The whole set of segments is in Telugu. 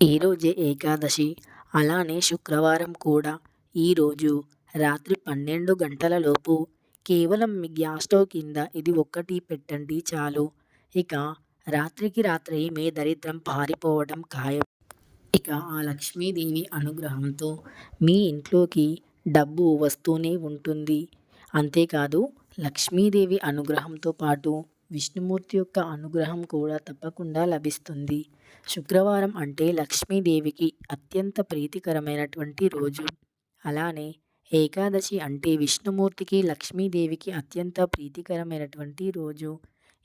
ఈరోజే ఏకాదశి. అలానే శుక్రవారం కూడా. ఈరోజు రాత్రి పన్నెండు గంటలలోపు కేవలం మీ గ్యాస్ స్టవ్ కింద ఇది ఒక్కటి పెట్టండి చాలు. ఇక రాత్రికి రాత్రి మీ దరిద్రం పారిపోవడం ఖాయం. ఇక ఆ లక్ష్మీదేవి అనుగ్రహంతో మీ ఇంట్లోకి డబ్బు వస్తూనే ఉంటుంది. అంతేకాదు లక్ష్మీదేవి అనుగ్రహంతో పాటు విష్ణుమూర్తి యొక్క అనుగ్రహం కూడా తప్పకుండా లభిస్తుంది. శుక్రవారం అంటే లక్ష్మీదేవికి అత్యంత ప్రీతికరమైనటువంటి రోజు. అలానే ఏకాదశి అంటే విష్ణుమూర్తికి లక్ష్మీదేవికి అత్యంత ప్రీతికరమైనటువంటి రోజు.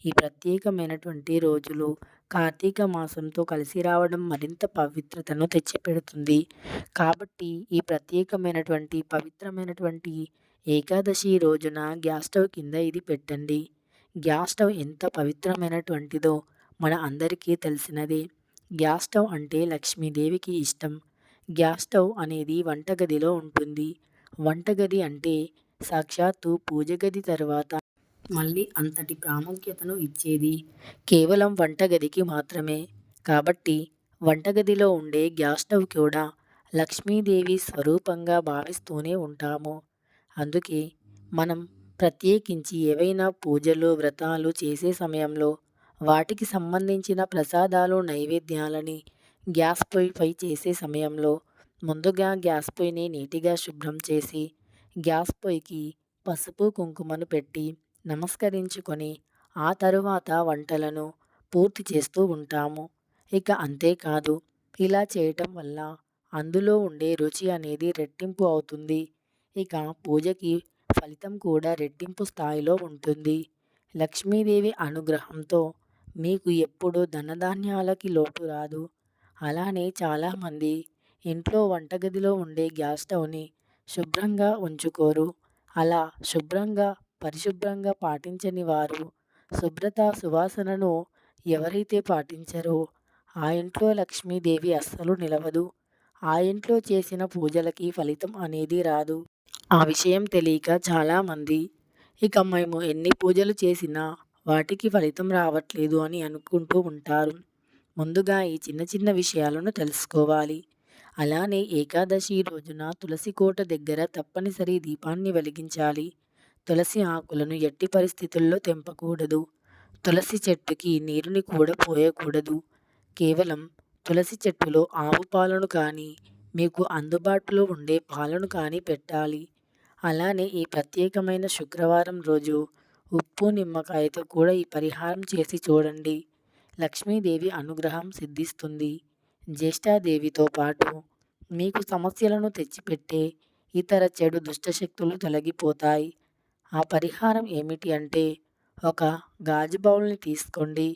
ఈ ప్రత్యేకమైనటువంటి రోజులు కార్తీక మాసంతో కలిసి రావడం మరింత పవిత్రతను తెచ్చిపెడుతుంది. కాబట్టి ఈ ప్రత్యేకమైనటువంటి పవిత్రమైనటువంటి ఏకాదశి రోజున గ్యాస్ స్టవ్ కింద ఇది పెట్టండి. గ్యాస్ స్టవ్ ఎంత పవిత్రమైనటువంటిదో మన అందరికీ తెలిసినదే. గ్యాస్ స్టవ్ అంటే లక్ష్మీదేవికి ఇష్టం. గ్యాస్ స్టవ్ అనేది వంటగదిలో ఉంటుంది. వంటగది అంటే సాక్షాత్తు పూజ గది తర్వాత మళ్ళీ అంతటి ప్రాముఖ్యతను ఇచ్చేది కేవలం వంటగదికి మాత్రమే. కాబట్టి వంటగదిలో ఉండే గ్యాస్ స్టవ్ కూడా లక్ష్మీదేవి స్వరూపంగా భావిస్తూనే ఉంటాము. అందుకే మనం ప్రత్యేకించి ఏవైనా పూజలు వ్రతాలు చేసే సమయంలో వాటికి సంబంధించిన ప్రసాదాలు నైవేద్యాలని గ్యాస్ పొయ్యిపై చేసే సమయంలో ముందుగా గ్యాస్ పొయ్యిని నీటిగా శుభ్రం చేసి గ్యాస్ పొయ్యికి పసుపు కుంకుమను పెట్టి నమస్కరించుకొని ఆ తరువాత వంటలను పూర్తి చేస్తూ ఉంటాము. ఇక అంతేకాదు ఇలా చేయటం వల్ల అందులో ఉండే రుచి అనేది రెట్టింపు అవుతుంది. ఇక పూజకి ఫలితం కూడా రెట్టింపు స్థాయిలో ఉంటుంది. లక్ష్మీదేవి అనుగ్రహంతో మీకు ఎప్పుడూ ధనధాన్యాలకి లోటు రాదు. అలానే చాలామంది ఇంట్లో వంటగదిలో ఉండే గ్యాస్ స్టవ్ని శుభ్రంగా ఉంచుకోరు. అలా శుభ్రంగా పరిశుభ్రంగా పాటించని వారు శుభ్రత సువాసనను ఎవరైతే పాటించరో ఆ ఇంట్లో లక్ష్మీదేవి అస్సలు నిలవదు. ఆ ఇంట్లో చేసిన పూజలకి ఫలితం అనేది రాదు. ఆ విషయం తెలియక చాలామంది ఇక మేము ఎన్ని పూజలు చేసినా వాటికి ఫలితం రావట్లేదు అని అనుకుంటూ ఉంటారు. ముందుగా ఈ చిన్న చిన్న విషయాలను తెలుసుకోవాలి. అలానే ఏకాదశి రోజున తులసి కోట దగ్గర తప్పనిసరి దీపాన్ని వెలిగించాలి. తులసి ఆకులను ఎట్టి పరిస్థితుల్లో తెంపకూడదు. తులసి చెట్టుకి నీరుని కూడా పోయకూడదు. కేవలం తులసి చెట్టులో ఆవు పాలను కానీ మీకు అందుబాటులో ఉండే పాలను కానీ పెట్టాలి. అలానే ఈ ప్రత్యేకమైన శుక్రవారం రోజు ఉప్పు నిమ్మకాయతో కూడా ఈ పరిహారం చేసి చూడండి. లక్ష్మీదేవి అనుగ్రహం సిద్ధిస్తుంది. జ్యేష్ఠాదేవితో పాటు మీకు సమస్యలను తెచ్చిపెట్టే ఇతర చెడు దుష్టశక్తులు తొలగిపోతాయి. ఆ పరిహారం ఏమిటి అంటే ఒక గాజు బౌల్ని తీసుకోండి.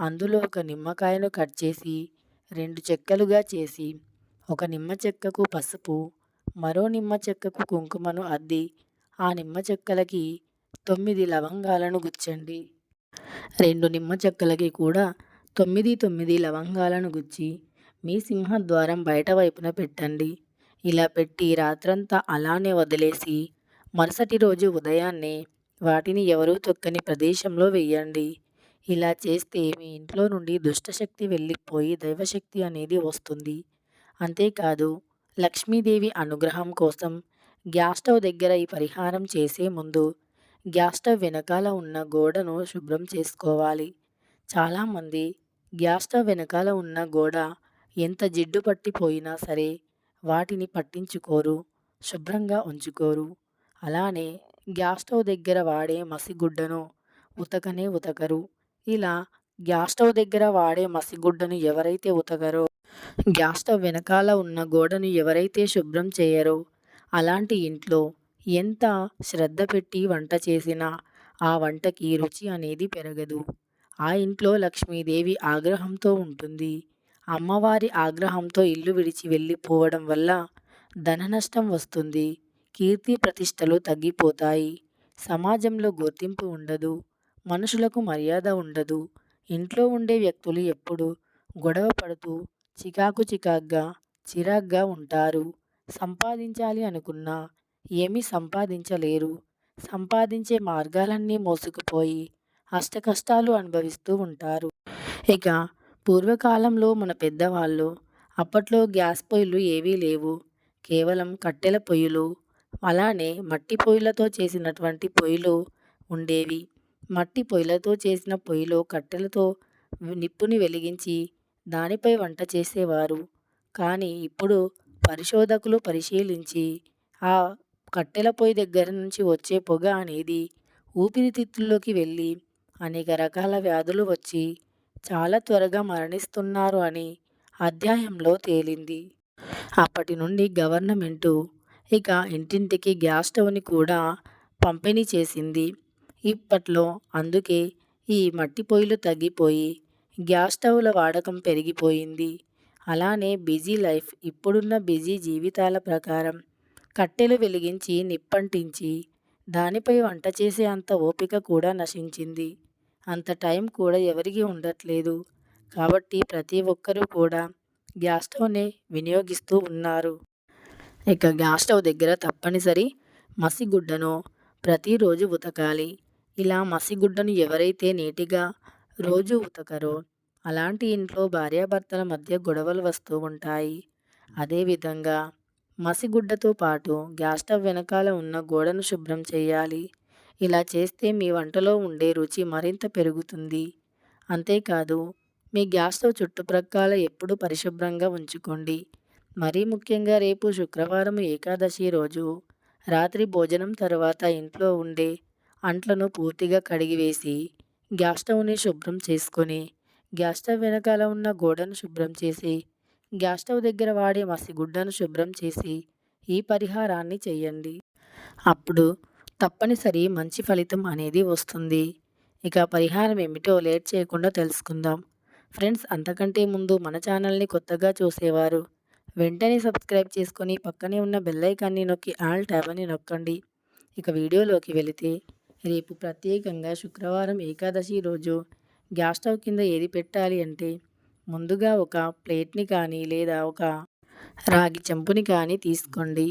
అందులో ఒక నిమ్మకాయను కట్ చేసి రెండు చెక్కలుగా చేసి ఒక నిమ్మ చెక్కకు పసుపు మరో నిమ్మ చెక్కకు కుంకుమను అద్ది. ఆ నిమ్మ చెక్కలకి తొమ్మిది లవంగాలను గుచ్చండి రెండు నిమ్మ చెక్కలకి కూడా తొమ్మిది తొమ్మిది లవంగాలను గుచ్చి మీ సింహద్వారం బయట వైపున పెట్టండి. ఇలా పెట్టి రాత్రంతా అలానే వదిలేసి మరుసటి రోజు ఉదయాన్నే వాటిని ఎవరూ తొక్కని ప్రదేశంలో వెయ్యండి ఇలా చేస్తే మీ ఇంట్లో నుండి దుష్టశక్తి వెళ్ళిపోయి దైవశక్తి అనేది వస్తుంది. అంతేకాదు లక్ష్మీదేవి అనుగ్రహం కోసం గ్యాస్ స్టవ్ దగ్గర ఈ పరిహారం చేసే ముందు గ్యాస్ స్టవ్ వెనకాల ఉన్న గోడను శుభ్రం చేసుకోవాలి. చాలామంది గ్యాస్ స్టవ్ వెనకాల ఉన్న గోడ ఎంత జిడ్డు పట్టిపోయినా సరే వాటిని పట్టించుకోరు శుభ్రంగా ఉంచుకోరు. అలానే గ్యాస్ స్టవ్ దగ్గర వాడే మసిగుడ్డను ఉతకనే ఉతకరు. ఇలా గ్యాస్ స్టవ్ దగ్గర వాడే మసిగుడ్డను ఎవరైతే ఉతకరో గ్యాస్ స్టవ్ వెనకాల ఉన్న గోడను ఎవరైతే శుభ్రం చేయరో అలాంటి ఇంట్లో ఎంత శ్రద్ధ పెట్టి వంట చేసినా ఆ వంటకి రుచి అనేది పెరగదు. ఆ ఇంట్లో లక్ష్మీదేవి ఆగ్రహంతో ఉంటుంది. అమ్మవారి ఆగ్రహంతో ఇల్లు విడిచి వెళ్ళిపోవడం వల్ల ధన నష్టం వస్తుంది. కీర్తి ప్రతిష్టలు తగ్గిపోతాయి. సమాజంలో గుర్తింపు ఉండదు. మనుషులకు మర్యాద ఉండదు. ఇంట్లో ఉండే వ్యక్తులు ఎప్పుడు గొడవ పడుతూ చికాకు చికాగ్గా చిరాగ్గా ఉంటారు. సంపాదించాలి అనుకున్నా ఏమీ సంపాదించలేరు. సంపాదించే మార్గాలన్నీ మోసుకుపోయి అష్టకష్టాలు అనుభవిస్తూ ఉంటారు. ఇక పూర్వకాలంలో మన పెద్దవాళ్ళు అప్పట్లో గ్యాస్ పొయ్యిలు ఏవీ లేవు. కేవలం కట్టెల పొయ్యిలు అలానే మట్టి పొయ్యిలతో చేసినటువంటి పొయ్యిలు ఉండేవి. మట్టి పొయ్యిలతో చేసిన పొయ్యిలో కట్టెలతో నిప్పుని వెలిగించి దానిపై వంట చేసేవారు. కానీ ఇప్పుడు పరిశోధకులు పరిశీలించి ఆ కట్టెల పొయ్యి దగ్గర నుంచి వచ్చే పొగ అనేది ఊపిరితిత్తుల్లోకి వెళ్ళి అనేక రకాల వ్యాధులు వచ్చి చాలా త్వరగా మరణిస్తున్నారు అని అధ్యాయంలో తేలింది. అప్పటి నుండి గవర్నమెంటు ఇక ఇంటింటికి గ్యాస్ స్టవ్ని కూడా పంపిణీ చేసింది. ఇప్పట్లో అందుకే ఈ మట్టి పొయ్యిలు తగ్గిపోయి గ్యాస్ స్టవ్ల వాడకం పెరిగిపోయింది. అలానే బిజీ లైఫ్ ఇప్పుడున్న బిజీ జీవితాల ప్రకారం కట్టెలు వెలిగించి నిప్పంటించి దానిపై వంట చేసే అంత ఓపిక కూడా నశించింది. అంత టైం కూడా ఎవరికీ ఉండట్లేదు. కాబట్టి ప్రతి ఒక్కరూ కూడా గ్యాస్ స్టవ్నే వినియోగిస్తూ ఉన్నారు. ఇక గ్యాస్ స్టవ్ దగ్గర తప్పనిసరి మసిగుడ్డను ప్రతిరోజు ఉతకాలి. ఇలా మసిగుడ్డను ఎవరైతే నీటిగా రోజు ఉతకరో. అలాంటి ఇంట్లో భార్యాభర్తల మధ్య గొడవలు వస్తూ ఉంటాయి. అదేవిధంగా మసిగుడ్డతో పాటు గ్యాస్ స్టవ్ వెనకాల ఉన్న గోడను శుభ్రం చేయాలి. ఇలా చేస్తే మీ వంటలో ఉండే రుచి మరింత పెరుగుతుంది. అంతేకాదు మీ గ్యాస్ స్టవ్ చుట్టుప్రక్కల ఎప్పుడూ పరిశుభ్రంగా ఉంచుకోండి. మరీ ముఖ్యంగా రేపు శుక్రవారం ఏకాదశి రోజు రాత్రి భోజనం తర్వాత ఇంట్లో ఉండే అంట్లను పూర్తిగా కడిగివేసి గ్యాస్ స్టవ్ని శుభ్రం చేసుకొని గ్యాస్ స్టవ్ వెనకాల ఉన్న గోడను శుభ్రం చేసి గ్యాస్ స్టవ్ దగ్గర వాడే మసిగుడ్డను శుభ్రం చేసి ఈ పరిహారాన్ని చేయండి. అప్పుడు తప్పనిసరి మంచి ఫలితం అనేది వస్తుంది. ఇక పరిహారం ఏమిటో లేట్ చేయకుండా తెలుసుకుందాం. ఫ్రెండ్స్ అంతకంటే ముందు మన ఛానల్ని కొత్తగా చూసేవారు వెంటనే సబ్స్క్రైబ్ చేసుకొని పక్కనే ఉన్న బెల్లైకాన్ని నొక్కి ఆల్ ట్యాబ్ అని నొక్కండి. ఇక వీడియోలోకి వెళితే రేపు ప్రత్యేకంగా శుక్రవారం ఏకాదశి రోజు గ్యాస్ స్టవ్ కింద ఏది పెట్టాలి అంటే ముందుగా ఒక ప్లేట్ని కానీ లేదా ఒక రాగి చెంపుని కానీ తీసుకోండి.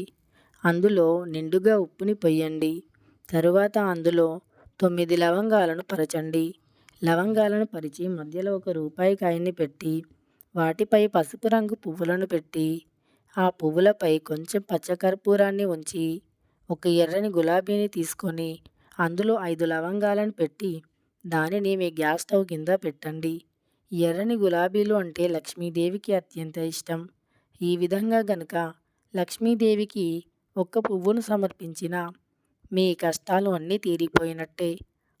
అందులో నిండుగా ఉప్పుని పొయ్యండి. తరువాత అందులో తొమ్మిది లవంగాలను పరచండి. లవంగాలను పరిచి మధ్యలో ఒక రూపాయి కాయని పెట్టి వాటిపై పసుపు రంగు పువ్వులను పెట్టి ఆ పువ్వులపై కొంచెం పచ్చకర్పూరాన్ని ఉంచి ఒక ఎర్రని గులాబీని తీసుకొని అందులో ఐదు లవంగాలను పెట్టి దానిని మీ గ్యాస్ స్టవ్ కింద పెట్టండి. ఎర్రని గులాబీలు అంటే లక్ష్మీదేవికి అత్యంత ఇష్టం. ఈ విధంగా గనక లక్ష్మీదేవికి ఒక్క పువ్వును సమర్పించిన మీ కష్టాలు అన్నీ తీరిపోయినట్టే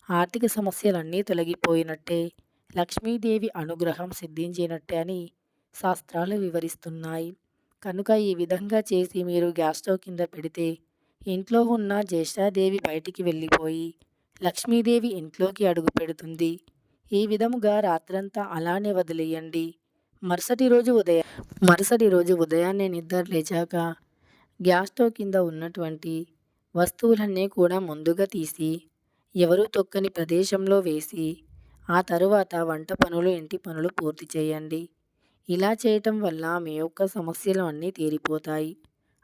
ఆర్థిక సమస్యలన్నీ తొలగిపోయినట్టే లక్ష్మీదేవి అనుగ్రహం సిద్ధించినట్టే అని శాస్త్రాలు వివరిస్తున్నాయి. కనుక ఈ విధంగా చేసి మీరు గ్యాస్ స్టవ్ కింద పెడితే ఇంట్లో ఉన్న జ్యేష్ఠాదేవి బయటికి వెళ్ళిపోయి లక్ష్మీదేవి ఇంట్లోకి అడుగు పెడుతుంది. ఈ విధముగా రాత్రంతా అలానే వదిలేయండి. మరుసటి రోజు ఉదయం మరుసటి రోజు ఉదయాన్నే నిద్ర లేచాక గ్యాస్ స్టవ్ కింద ఉన్నటువంటి వస్తువులన్నీ కూడా ముందుగా తీసి ఎవరూ తొక్కని ప్రదేశంలో వేసి ఆ తరువాత వంట పనులు ఇంటి పనులు పూర్తి చేయండి. ఇలా చేయటం వల్ల మీ యొక్క సమస్యలు అన్నీ తీరిపోతాయి.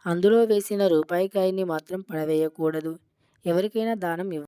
అందులో వేసిన రూపాయి కాయని మాత్రం పడవేయకూడదు. ఎవరికైనా దానం ఇవ్వ